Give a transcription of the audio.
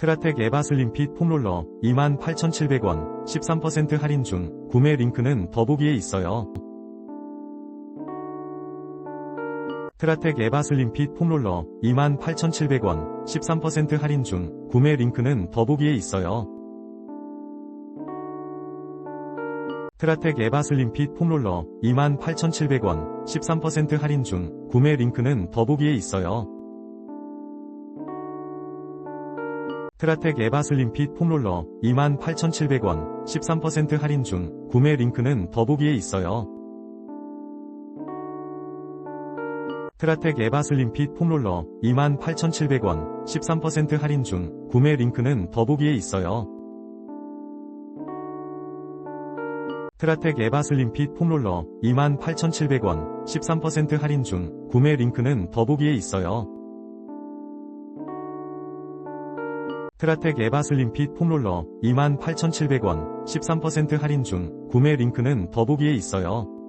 트라텍 에바 슬림핏 폼롤러 28,700원 13% 할인 중 구매 링크는 더보기에 있어요. 트라텍 에바 슬림핏 폼롤러 28,700원 13% 할인 중 구매 링크는 더보기에 있어요. 트라텍 에바 슬림핏 폼롤러 28,700원 13% 할인 중 구매 링크는 더보기에 있어요. 트라텍 에바 슬림핏 폼롤러 28,700원 13% 할인 중 구매 링크는 더보기에 있어요. 트라텍 에바 슬림핏 폼롤러 28,700원 13% 할인 중 구매 링크는 더보기에 있어요. 트라텍 에바 슬림핏 폼롤러 28,700원 13% 할인 중 구매 링크는 더보기에 있어요. 트라텍 에바 슬림핏 폼롤러 28,700원 13% 할인 중 구매 링크는 더보기에 있어요.